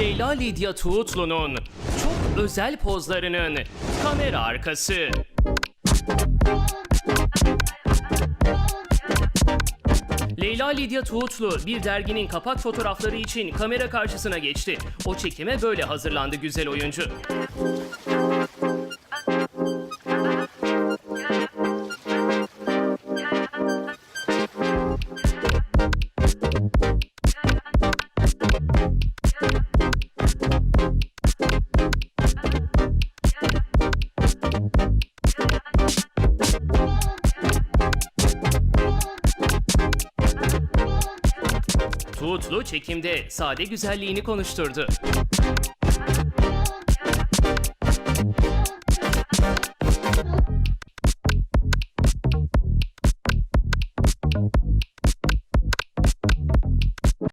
Leyla Lidya Tuğutlu'nun çok özel pozlarının kamera arkası. Leyla Lidya Tuğutlu bir derginin kapak fotoğrafları için kamera karşısına geçti. O çekime böyle hazırlandı güzel oyuncu. Tuğutlu çekimde sade güzelliğini konuşturdu.